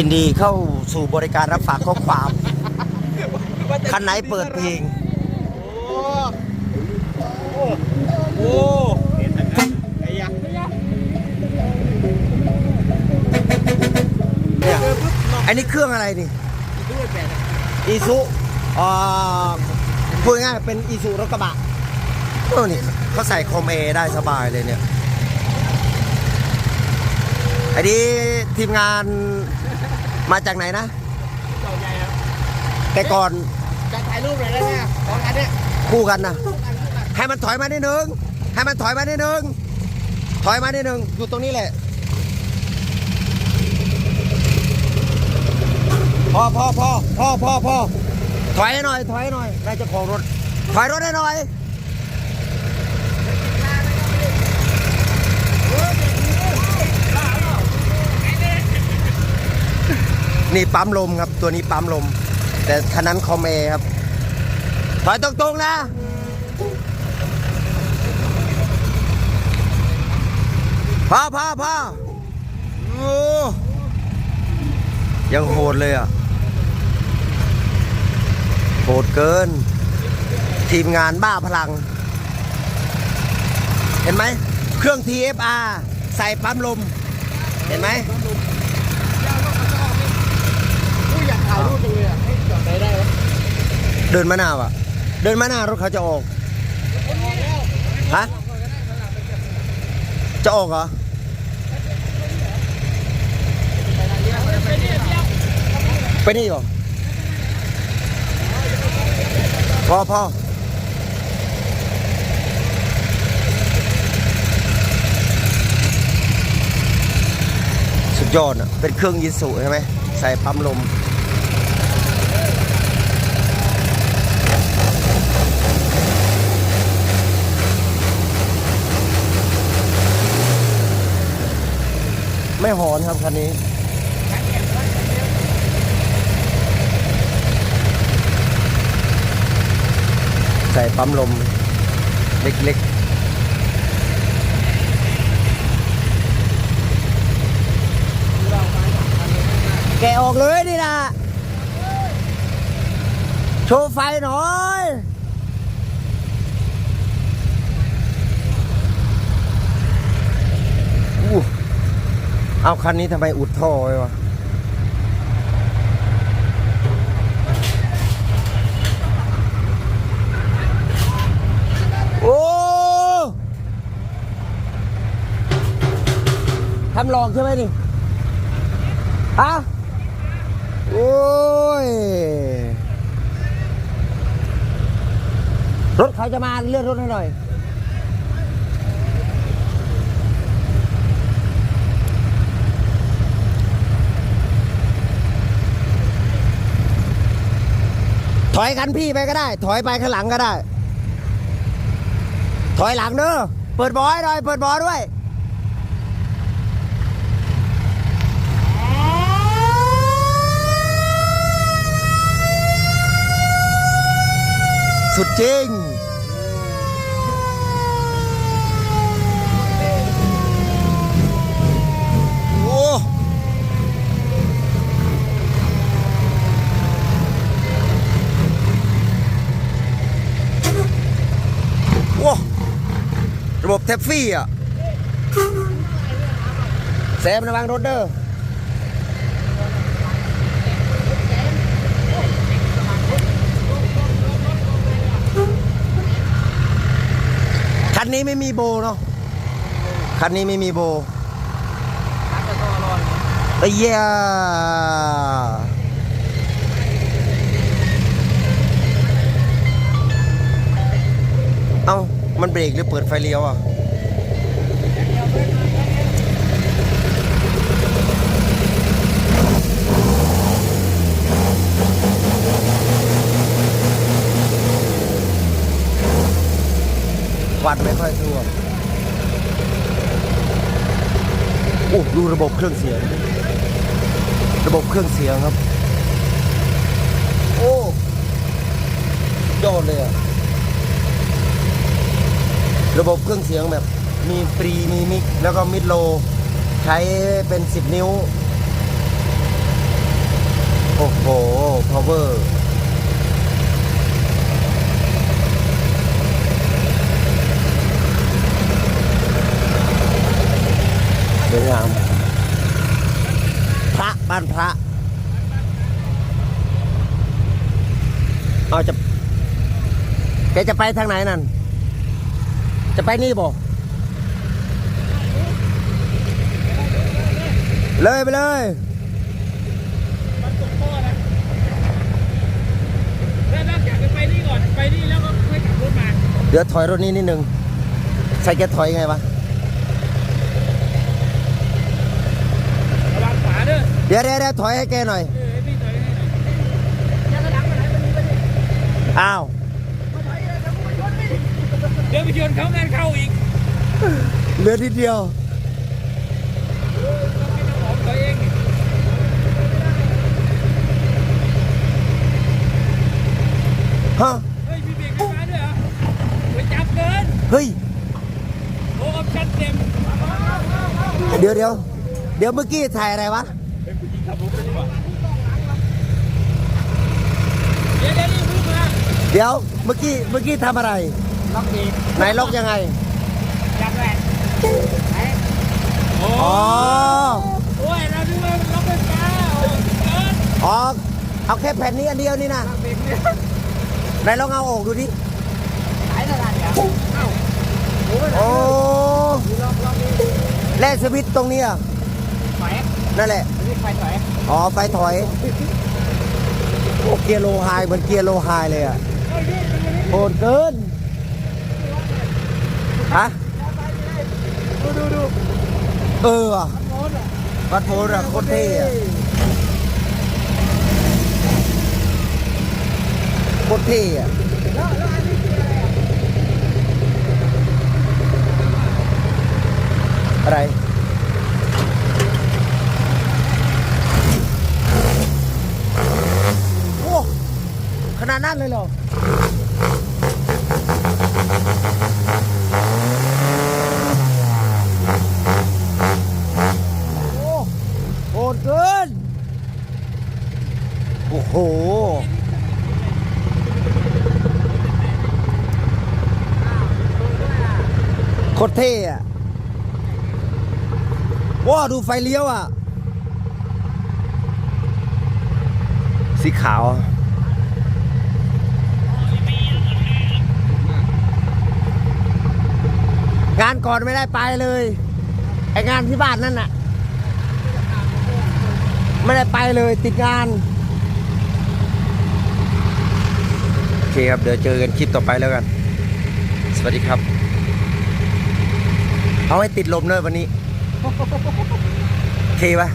ยินดีเข้าสู่บริการรับฝากข้อความคันไหนเปิดเพลงโอ้ไอ้ยังเนี่ยอันนี้เครื่องอะไรนี่อีซุอ่าพูดง่ายเป็นอีซุรถกระบะเออนี่เขาใส่คอมเอได้สบายเลยเนี่ย อันนี้ทีมงาน มาจากไหนนะเจ้าใหญ่ครับแต่ก่อนจะถ่ายรูปเลยนะเนี่ยสองอันเนี่ยคู่กันนะให้มันถอยมานิดนึงให้มันถอยมานิดนึงถอยมานิดนึงอยู่ตรงนี้แหละพอพอพอพอพอพอถอยให้หน่อย ถอยให้หน่อยนายเจ้าของรถ ถอยรถให้หน่อย นี่ปั๊มลมครับ ตัวนี้ปั๊มลม แต่คันนั้นคอมเอครับ ถอยตรงๆนะ พอพอพอโอ้ยังโหดเลยอะ โหดเกิน ทีมงานบ้าพลัง เห็นไหม เครื่อง TFR ใส่ปั๊มลม เห็นไหม ผู้อยากถ่ายรูปจังเลยอะให้จอดไหนได้ไหม เดินมาหน้าว่ะ เดินมาหน้ารถเขาจะออกฮะจะออกเหรอไปนี่เหรอพอพอสุดยอดอะเป็นเครื่องยิสุใช่ไหมใส่ปั๊มลม ไม่หอนครับคันนี้ ใส่ปั๊มลมเล็กๆแกะออกเลยนี่นะโชว์ไฟหน่อย เอาคันนี้ทำไมอุดท่อไว้วะโอ้ทำลองใช่ไหมนี่ฮะโอ้ย รถเขาจะมาเลื่อนรถให้หน่อย ถอยคันพี่ไปก็ได้ ถอยไปข้างหลังก็ได้ ถอยหลังเด้อเปิดบอให้หน่อยเปิดบอด้วยสุดจริง โอ้ โอ้ ระบบแท็บฟี่อะแซมระวังรถเด้อคันนี้ไม่มีโบเนาะคันนี้ไม่มีโบไอ้เหี้ยเอา มันเบรกหรือเปิดไฟเลี้ยวอะควันไม่ค่อยทั่วโอ้ดูระบบเครื่องเสียง ระบบเครื่องเสียงครับ โอ้ยอดเลยอะ ระบบเครื่องเสียงแบบมีปรีมีมิกแล้วก็มิดโล ใช้เป็น 10 นิ้ว โอ้โห power สวยงามพระบ้านพระ เอาจะแกจะไปทางไหนนั่น จะไปนี่บ่เลยไปเลยมันตกท่อนะแล้วนอกจากจะไปนี่ก่อน ไปนี่แล้วก็ค่อยขับรถมา เดี๋ยวถอยรถนี้นิดนึง ใส่แกถอยไงวะ ระวังขวาเด้อเดี๋ยวเดี๋ยวเดี๋ยวถอยให้แกหน่อย เออให้พี่ถอยให้หน่อยยังกระดังไปไหนไปนี่ไปนี่อ้าว มาถอยเลยเดี๋ยวกูไปชนนี่ เดี๋ยวไปชนเขางานเข้าอีกเหลือทีเดียวต้องให้น้องหอมถอยเองนี่ฮะเฮ้ยพี่เบรกไฟฟ้าด้วยเหรอไปจับเกินเฮ้ยโอ้ออปชั่นเต็มเดี๋ยวเดี๋ยวเดี๋ยวเมื่อกี้ถ่ายอะไรวะเฮ้ยผู้หญิงขับรถไปดีกว่าเดี๋ยวเดี๋ยวนี่พูดมาเดี๋ยวเมื่อกี้เมื่อกี้ทำอะไร ล็อกเองไหนล็อกยังไงจับแหวนไหนโอ้อ๋อโอ้ยเราดูว่าล็อกไฟฟ้าโอ้เกินอ๋อเอาแค่แผ่นนี้อันเดียวนี่นะเบรกเนี่ยไหนลองเอาออกดูดิหายนานเดี๋ยวเอ้าโอ้ยโอ้ล็อกล็อกนี่แล่สวิตช์ตรงนี้อะถอยนั่นแหละนี่ไฟถอยอ๋อไฟถอยโอ้เกียร์โลไฮเหมือนเกียร์โลไฮเลยอะเอ้ยนี่มันนี่โหดเกิน ฮะดูดูดูเออว่ะวัดโพธิ์อะโคตรเท่อะโคตรเท่อะอะไรโอ้ขนาดนั้นเลยเหรอ โอ้โห ดเกิน โอ้โห โคตรเท่อะว้าดูไฟเลี้ยวอะ สีขาวงานก่อนไม่ได้ไปเลย ไองานที่บ้านนั่นน่ะ ไม่ได้ไปเลยติดงาน โอเคครับ เดี๋ยวเจอกันคลิปต่อไปแล้วกัน สวัสดีครับ เอาให้ติดลมเลยวันนี้ โอเคปะ